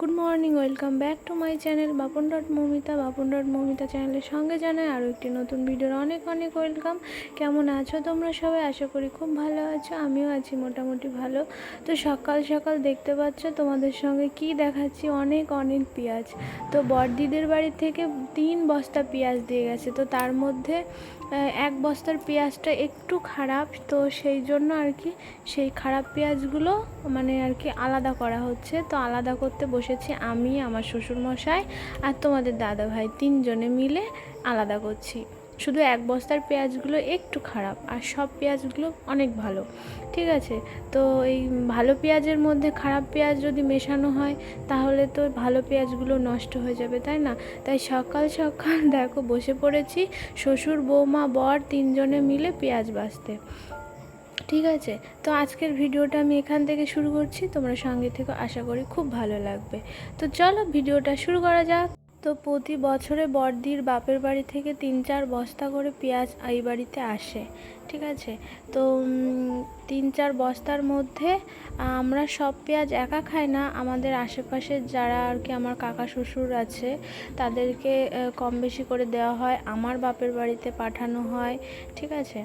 Good morning, welcome back to my channel Bapan dot Moumita. Bapan dot Moumita চ্যানেলের সঙ্গে জানাই আরও একটি নতুন ভিডিওর অনেক অনেক ওয়েলকাম। কেমন আছো তোমরা সবাই? আশা করি খুব ভালো আছো, আমিও আছি মোটামুটি ভালো। তো সকাল সকাল দেখতে পাচ্ছ তোমাদের সঙ্গে কি দেখাচ্ছি? অনেক অনেক পেঁয়াজ। তো বড়দিদের বাড়ি থেকে তিন বস্তা পেঁয়াজ দিয়ে গেছে। তো তার মধ্যে এক বস্তার পেঁয়াজটা একটু খারাপ, তো সেই জন্য আর কি সেই খারাপ পেঁয়াজগুলো মানে আর কি আলাদা করা হচ্ছে। তো আলাদা করতে বসেছি আমি, আমার শ্বশুরমশাই আর তোমাদের দাদা ভাই তিনজনে মিলে আলাদা করছি। শুধু এক বস্তার পেঁয়াজগুলো একটু খারাপ, আর সব পেঁয়াজগুলো অনেক ভালো। ঠিক আছে? তো এই ভালো পেঁয়াজের মধ্যে খারাপ পেঁয়াজ যদি মেশানো হয়, তাহলে তো ভালো পেঁয়াজগুলো নষ্ট হয়ে যাবে, তাই না? তাই সকাল সকাল দেখো, বসে পড়েছি, শ্বশুর, বৌমা, বর তিনজনে মিলে পেঁয়াজ বাছতে ঠিক আছে? তো আজকের ভিডিওটা আমি এখান থেকে শুরু করছি। তোমরা সঙ্গে থেকে, আশা করি খুব ভালো লাগবে। তো চলো, ভিডিওটা শুরু করা যাক। তো প্রতি বছরে বড়দির বাপের বাড়ি থেকে তিন চার বস্তা করে পেঁয়াজ এই বাড়িতে আসে, ঠিক আছে? তো তিন চার বস্তার মধ্যে আমরা সব পেঁয়াজ একা খাই না, আমাদের আশেপাশে যারা আর কি আমার কাকা শ্বশুর আছে, তাদেরকে কম বেশি করে দেওয়া হয়, আমার বাপের বাড়িতে পাঠানো হয়, ঠিক আছে?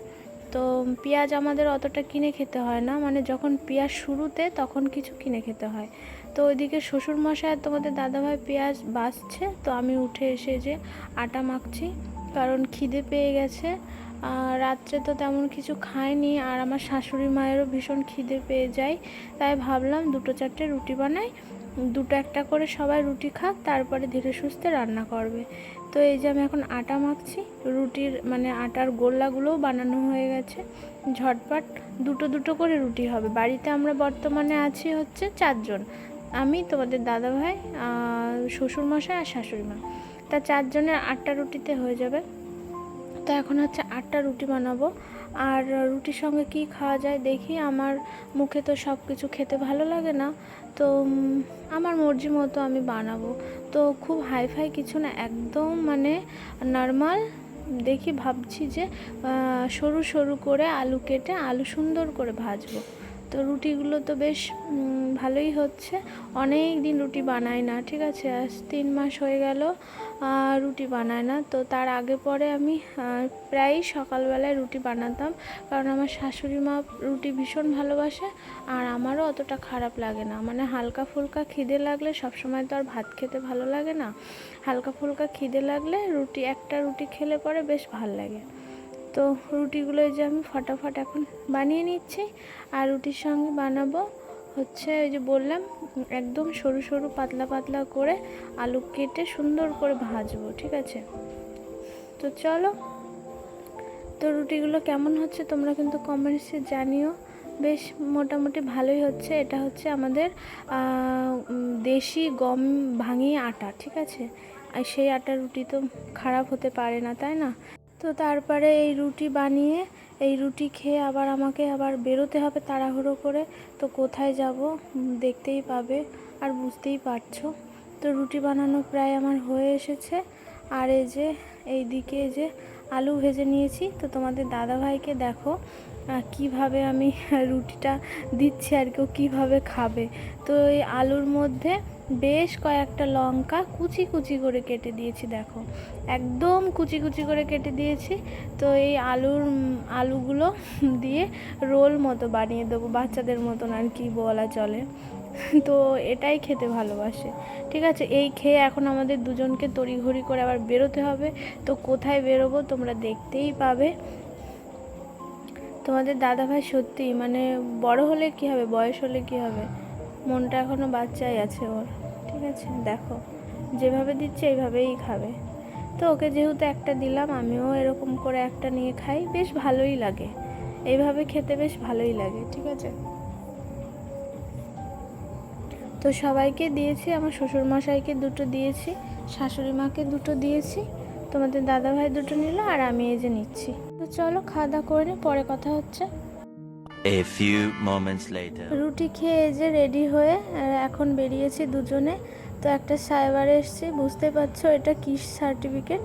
তো পেঁয়াজ আমাদের অতটা কিনে খেতে হয় না। মানে যখন পেঁয়াজ শুরুতে তখন কিছু কিনে খেতে হয়। তো ওইদিকে শ্বশুরমশাই তোমাদের দাদাভাই পেঁয়াজ বাছছে তো আমি উঠে এসে যে আটা মাখছি, কারণ খিদে পেয়ে গেছে। রাত্রে তো তেমন কিছু খাইনি, আর আমার শাশুড়ি মায়েরও ভীষণ খিদে পেয়ে যায়। তাই ভাবলাম দুটো চারটে রুটি বানাই, দুটো একটা করে সবাই রুটি খাক, তারপরে ধীরে সুস্থে রান্না করবে। তো এই যে আমি এখন আটা মাখছি, রুটির মানে আটার গোল্লাগুলোও বানানো হয়ে গেছে। ঝটপাট দুটো দুটো করে রুটি হবে। বাড়িতে আমরা বর্তমানে আছি হচ্ছে চারজন। আমি, তোমাদের দাদাভাই শ্বশুরমশাই আর শাশুড়ি মা তা চারজনের আটটা রুটিতে হয়ে যাবে। তো এখন হচ্ছে আটটা রুটি বানাবো। আর রুটির সঙ্গে কি খাওয়া যায় দেখি। আমার মুখে তো সব কিছু খেতে ভালো লাগে না। তো আমার মর্জি মতো আমি বানাবো। তো খুব হাইফাই কিছু না, একদম মানে নর্মাল। দেখি ভাবছি যে সরু সরু করে আলু কেটে আলু সুন্দর করে ভাজবো। তো রুটিগুলো তো বেশ ভালোই হচ্ছে। অনেক দিন রুটি বানাই না, ঠিক আছে? আজ তিন মাস হয়ে গেল। রুটি বানায় না। তো তার আগে পরে আমি প্রায়ই সকালবেলায় রুটি বানাতাম। কারণ আমার শাশুড়ি মা রুটি ভীষণ ভালোবাসে আর আমারও অতটা খারাপ লাগে না। মানে হালকা ফুলকা খিদে লাগলে সবসময় তো আর ভাত খেতে ভালো লাগে না। হালকা ফুলকা খিদে লাগলে রুটি, একটা রুটি খেলে পরে বেশ ভালো লাগে। তো রুটিগুলো যে আমি ফটাফট এখন বানিয়ে নিচ্ছি। আর রুটির সঙ্গে বানাবো হচ্ছে ওই যে বললাম, একদম সরু সরু পাতলা পাতলা করে আলু কেটে সুন্দর করে ভাজবো, ঠিক আছে? তো চলো, তো রুটিগুলো কেমন হচ্ছে তোমরা কিন্তু কমেন্টসে জানিও। বেশ মোটামুটি ভালোই হচ্ছে, এটা হচ্ছে আমাদের দেশি গম ভাঙিয়ে আটা, ঠিক আছে? আর সেই আটা রুটি তো খারাপ হতে পারে না, তাই না? তো তারপরে এই রুটি বানিয়ে, এই রুটি খেয়ে আবার আমাকে আবার বেরোতে হবে তাড়াহুড়ো করে। তো কোথায় যাব? দেখতেই পাবে আর বুঝতেই পারছ। তো রুটি বানানো প্রায় আমার হয়ে এসেছে। আর এই যে, এইদিকে এই যে আলু ভেজে নিয়েছি। তো তোমাদের দাদাভাইকে দেখো কীভাবে আমি রুটিটা দিচ্ছি আর কেউ কীভাবে খাবে। তো এই আলুর মধ্যে বেশ কয়েকটা লঙ্কা কুচি কুচি করে কেটে দিয়েছি, দেখো। একদম কুচি কুচি করে কেটে দিয়েছি। তো এই আলুর আলুগুলো দিয়ে রোল মতো বানিয়ে দেবো, বাচ্চাদের মতন আর কি বলা চলে। তো এটাই খেতে ভালোবাসে। ঠিক আছে, এই খেয়ে এখন আমাদের দুজনকে তড়িঘড়ি করে আবার বেরোতে হবে। তো কোথায় বেরোবো তোমরা দেখতেই পাবে। তোমাদের দাদাভাই সত্যি মানে বড় হলে কি হবে, বয়স হলে কি হবে? মনটা এখনও বাচ্চাই আছে ওর। ঠিক আছে, দেখো। যেভাবে দিচ্ছে এইভাবেই খাবে। তো ওকে যেহেতু একটা দিলাম, আমিও এরকম করে একটা নিয়ে খাই, বেশ ভালোই লাগে। এইভাবে খেতে বেশ ভালোই লাগে, ঠিক আছে? তো সবাইকে দিয়েছি আমার শ্বশুরমশাইকে দুটো দিয়েছি শাশুড়ি মাকে দুটো দিয়েছি তোমাদের দাদাভাই দুটো নিল আর আমি এই যে নিচ্ছি। তো চলো খাওয়া দাওয়া করে নি পরে কথা হচ্ছে। A few moments later. রুটি খেয়ে এই যে রেডি হয়ে এখন বেরিয়েছি দুজনে। তো একটা সাইবার এসেছি, বুঝতে পারছ এটা কিস সার্টিফিকেট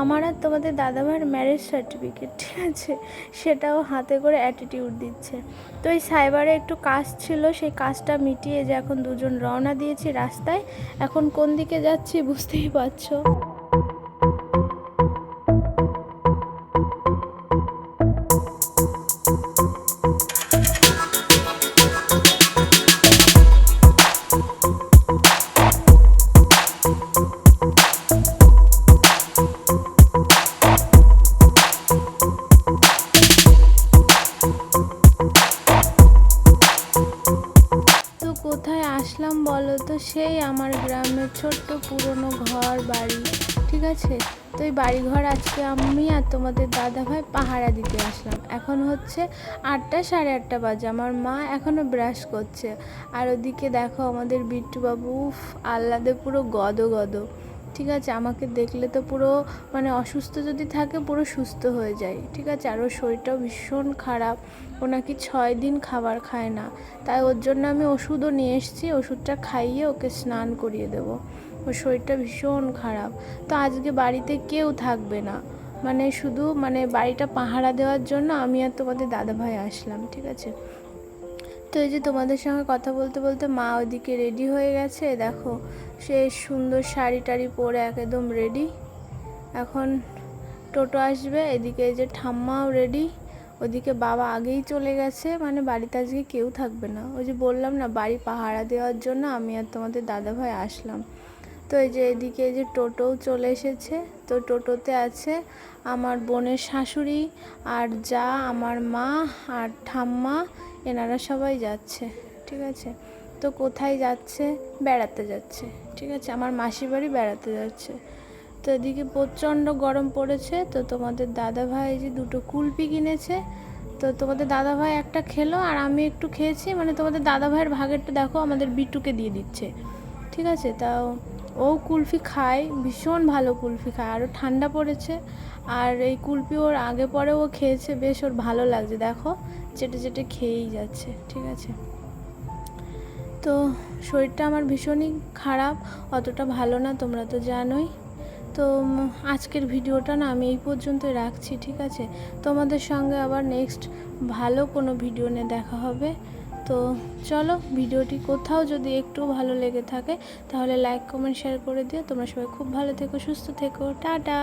আমার আর তোমাদের দাদাভাইয়ের ম্যারেজ সার্টিফিকেট ঠিক আছে? সেটাও হাতে করে অ্যাটিটিউড দিচ্ছে। তো এই সাইবারে একটু কাজ ছিল, সেই কাজটা মিটিয়ে যে এখন দুজন রওনা দিয়েছি রাস্তায়, এখন কোন দিকে যাচ্ছি বুঝতেই পারছ? সেই আমার গ্রামের ছোট্ট পুরনো ঘর বাড়ি, ঠিক আছে? তো এই বাড়িঘর আজকে আমি আর তোমাদের দাদা ভাই পাহারা দিতে আসলাম। এখন হচ্ছে আটটা সাড়ে আটটা বাজে, আমার মা এখনও ব্রাশ করছে। আর ওদিকে দেখো আমাদের বিট্টু বাবু আহ্লাদে পুরো গদ গদ ঠিক আছে, আমাকে দেখলে তো পুরো মানে অসুস্থ যদি থাকে পুরো সুস্থ হয়ে যায়, ঠিক আছে? আর ওর শরীরটাও ভীষণ খারাপ, ও নাকি ছয় দিন খাবার খায় না, তাই ওর জন্য আমি ওষুধও নিয়ে এসেছি, ওষুধটা খাইয়ে ওকে স্নান করিয়ে দেবো। ওর শরীরটা ভীষণ খারাপ। তো আজকে বাড়িতে কেউ থাকবে না মানে শুধু মানে বাড়িটা পাহারা দেওয়ার জন্য আমি আর তোমাদের দাদাভাই আসলাম, ঠিক আছে? তো এই যে তোমাদের সঙ্গে কথা বলতে বলতে মা ওদিকে রেডি হয়ে গেছে, দেখো সে সুন্দর শাড়ি টাড়ি পরে একদম রেডি এখন টোটো আসবে, এদিকে এই যে ঠাম্মাও রেডি ওদিকে বাবা আগেই চলে গেছে মানে বাড়িতে আজকে কেউ থাকবে না। ওই যে বললাম না, বাড়ি পাহারা দেওয়ার জন্য আমি আর তোমাদের দাদাভাই আসলাম। তো এই যে এদিকে যে টোটোও চলে এসেছে, তো টোটোতে আছে আমার বোনের শাশুড়ি, আর যা আমার মা আর ঠাম্মা এনারা সবাই যাচ্ছে, ঠিক আছে? তো কোথায় যাচ্ছে? বেড়াতে যাচ্ছে, ঠিক আছে? আমার মাসির বাড়ি বেড়াতে যাচ্ছে। তো এদিকে প্রচণ্ড গরম পড়েছে, তো তোমাদের দাদা ভাই যে দুটো কুলপি কিনেছে, তো তোমাদের দাদা ভাই একটা খেলো আর আমি একটু খেয়েছি মানে তোমাদের দাদা ভাইয়ের ভাগেরটা দেখো আমাদের বিটুকে দিয়ে দিচ্ছে, ঠিক আছে? তাও ও কুলফি খায়, ভীষণ ভালো কুলফি খায়। আরও ঠান্ডা পড়েছে, আর এই কুলফি ওর আগে পরে ও খেয়েছে, বেশ ওর ভালো লাগছে। দেখো, চেটে চেটে খেয়েই যাচ্ছে, ঠিক আছে? তো শরীরটা আমার ভীষণই খারাপ, অতটা ভালো না, তোমরা তো জানোই। তো আজকের ভিডিওটা না আমি এই পর্যন্তই রাখছি, ঠিক আছে? তোমাদের সঙ্গে আবার নেক্সট ভালো কোনো ভিডিও নিয়ে দেখা হবে। তো চলো ভিডিওটি কোথাও যদি একটু ভালো লেগে থাকে, তাহলে লাইক কমেন্ট শেয়ার করে দিও। তোমরা সবাই খুব ভালো থেকো, সুস্থ থেকো। টাটা!